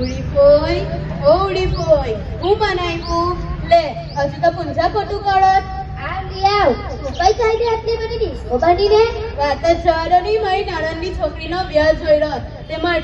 ઉડી પોઈ ઓ ઉડી પોઈ. હું બનાવ્યું લે હજુ તો પૂંજા ખોટું કરત આ આવ. તું કઈ આટલી બધી બાંધીને વાત જ જવાનો નહીં મારી નણંદની છોકરીનો વ્યાહ જોઈ રહ્યો. તેમાં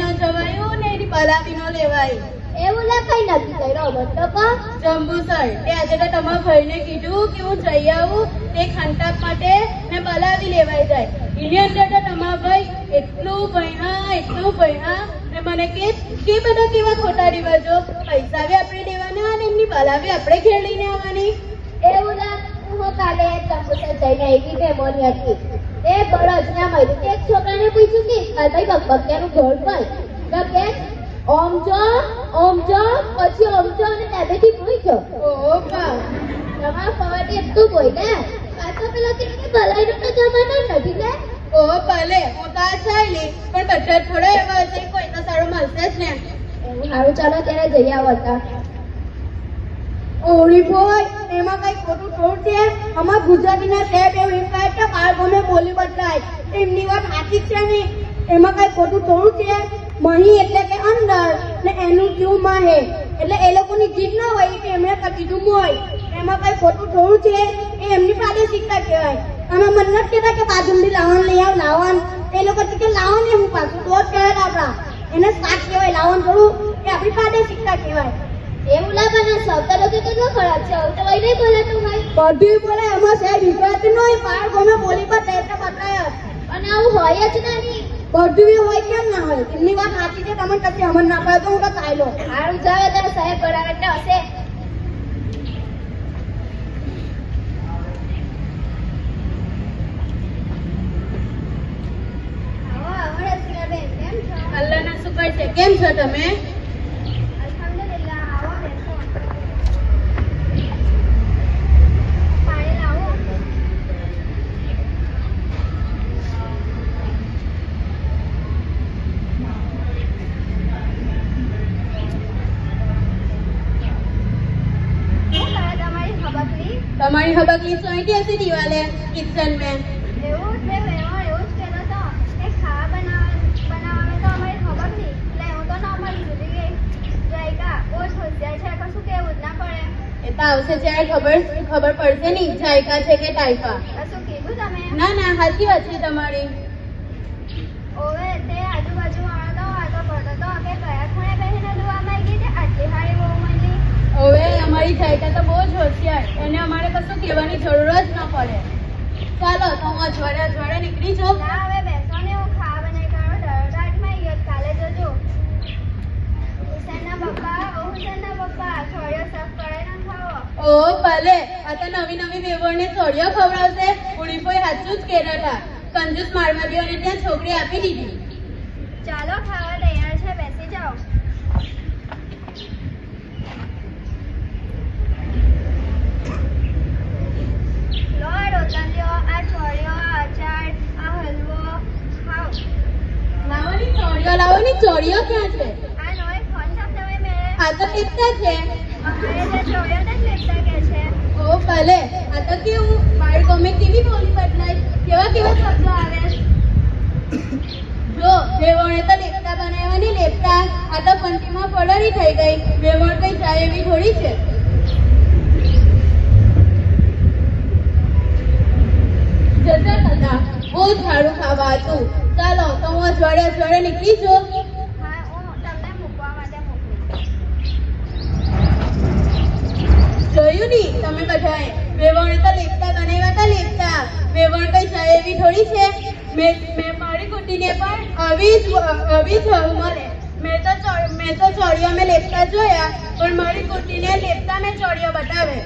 ન જવાયું ને એની પલાવી ન લેવાય એવું લા કઈ કર્યો તો કહો. જંબુસર તે આજે તો તમારા ભાઈને કીધું કે હું જઈ આવું. તે ખાંટાપ માટે ને બલાવી લેવાય જાય. એની અંદર તો તમારા ભાઈ એટલું ભણ્યા એટલું ભણ્યા. મને કે કે બધા કેવા ખોટા રિવાજો? પૈસા બી આપણે દેવાના અને એમની બલાવી આપણે ખેડીને આવવાની. એવું ના હું કાલે જંબુસર જઈને આવી મેમોની હતી એ બળદના મળી તે એક છોકરાને પૂછ્યું કે ભાઈ બકબકિયાનું ઘર તો કે ઓમ જો ઓમ જો પછી ઓમ જો અને ત્યાંથી ભૂઈ જો. ઓ બા તમારા પવાટી એટલું બોલ. ને પાછો પેલો કે કે ભલાઈનો તો જમાનો નથી ને. ઓ ભલે હું તો આ ચાલી પણ બધા થોડા એવા હશે કોઈ તો સારું મળશે જ ને. સારું ચાલો ત્યારે જઈ આવતા ઓળી બોય એમાં કઈ ખોટું થોડું છે? અમાર ગુજરાતીના ટેપ એવું એમ કહે બાર બોલી બદલાય. એમની વાત સાચી છે ને? એમાં કઈ ખોટું થોડું છે? મહી એટલે કે અંદર, ને એનું ક્યુ માહે? એટલે એ લોકોની જીત ના હોય કે એમણે કીધું મોય એમાં કઈ ખોટું થોડું છે? એ એમની પાસે શીખતા કહેવાય. અમે મન કહેતા કે બાજુથી લાવણ લઈ આવ લાવણ એ લોકો કે લાવણ ને હું પાછું દોર કહેવાય આપણા એને શાક કહેવાય લાવણ થોડું એ આપણી પાસે શીખતા કહેવાય. પણ આ શબ્દ લોકો કેટલો ખરાબ છે આવું તો નહીં બોલાતું ભાઈ. બધું બોલે એમાં સાહેબ વિશ્વાસ નહીં પાર ગમે બોલી પર ટેસ્ટ બતાય અને આવું હોય જ નહીં. બધું હોય કેમ ના હોય? એમની વાત સાચી છે તમને કદી અમર ના પડે તો હું તો ચાલ્યો. સારું જાવે તારે સાહેબ બરાબર ને હશે આવો આવો રસીલાબેન કેમ છો અલ્લાહના શુકર છે તમે? તમારી હબકલી? સોઈટી હશે દિવાલે કિચન મેં એવું જ મેં વહેવા એવું જ કહેતો હતો એ ખાવા બનાવવા બનાવવામાં તો અમારી ખબર નહીં એટલે હું તો ના અમારી ભૂલી ગઈ જાયકા બહુ જ હોશિયાર છે કશું કેવું જ ના પડે એ તો આવશે ત્યારે ખબર ખબર પડશે નહીં. જાયકા છે કે ટાઈફા કશું કીધું તમે? ના ના સાચી વાત છે તમારી. ઓવે તે આજુબાજુ વાળો તો વાતો કરતો તો અમે કયા ખૂણે બેસીને જોવા માંગી તે આટલી હારી બહુ મળી. હવે અમારી જાયકા તો બહુ જ હોશિયાર. એને અમારે કશું કહેવાની જરૂર જ ન પડે. ચાલો તો હું અજવાડે અજવાડે નીકળી જાઉં. ના હવે બેસો ને હું ખાવા બનાવી કાઢો દરડાટમાં ગયો કાલે જોજો હુસેનના પપ્પા ઓ હુસેનના પપ્પા છોડ્યો સફ કરે ના ખાવો ઓ ભલે આ તો નવી નવી વેવણને ચોળિયો ખવડાવશે ઉડીપોઈ સાચું જ કેરળા કંજૂસ મારવાડીઓને ત્યાં છોકરી આપી દીધી ચાલો ખાવા તૈયાર છે બેસી જાઓ લો આ રોટલીઓ આ છોડ્યો આ અચાર આ હલવો ખાઓ લાવો ની ચોળીઓ લાવો ની ચોળીઓ ક્યાં છે આ નોય ફોન સાફ તમે મેળે આ તો કેટલા છે જે કેવું? મારી ગમે કેવી બોલી બદલાય? કેવા કેવા શબ્દો આવે? જો વેવણે તો લેપતા થઈ ગઈ. વેવણ કઈ જાય એવી થોડી છે? જતા હતા બહુ જ સારું ખાવા હતું. ચાલો તો હું અજવાડે અજવાડે નીકળી જાઉં હા હું તમને મૂકવા માટે મોકલું જોયું ની તમે બધાએ વેવણ તો લેપતા બનાવ્યા હતા લેપતા. વેવણ કઈ જાય એવી થોડી છે. મેં મેં મારી કુટીને પણ આવી જ આવી જ મળે મેં તો મેં તો ચોળીઓ મેં લેપતા જોયા, પણ મારી કુટીને લેપતા મેં ચોળીઓ બતાવે.